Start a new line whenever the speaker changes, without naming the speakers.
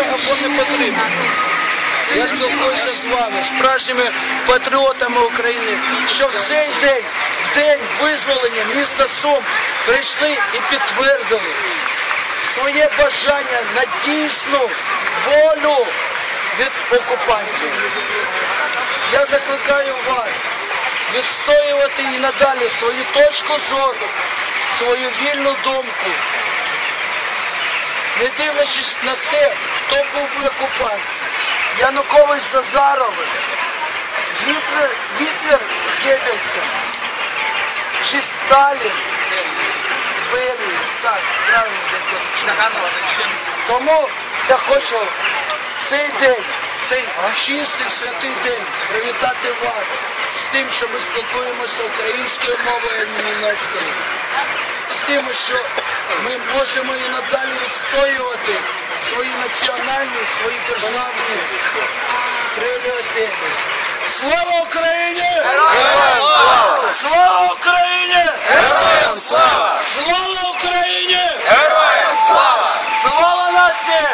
або не потрібними. Я спілкуюся з вами, справжніми патріотами України, що в цей день, в день визволення міста Сум, прийшли і підтвердили своє бажання на дійсну волю від окупантів. Я закликаю вас відстоювати і надалі свою точку зору, свою вільну думку, не дивлячись на те, хто був би окупант. Янукович з Азаровим, Гітлер, Гітлер з Геббельсом, чи Сталін з Берією. Так, правильно якось. Тому я хочу цей день, цей чистий святий день привітати вас з тим, що ми спілкуємося українською мовою, а не німецькою. З тим, що ми можемо і надалі відстоювати свої національні, свої державні пріоритети. Слава Україні!
Героям слава!
Слава Україні!
Героям слава!
Слава Україні!
Героям слава!
Слава нації!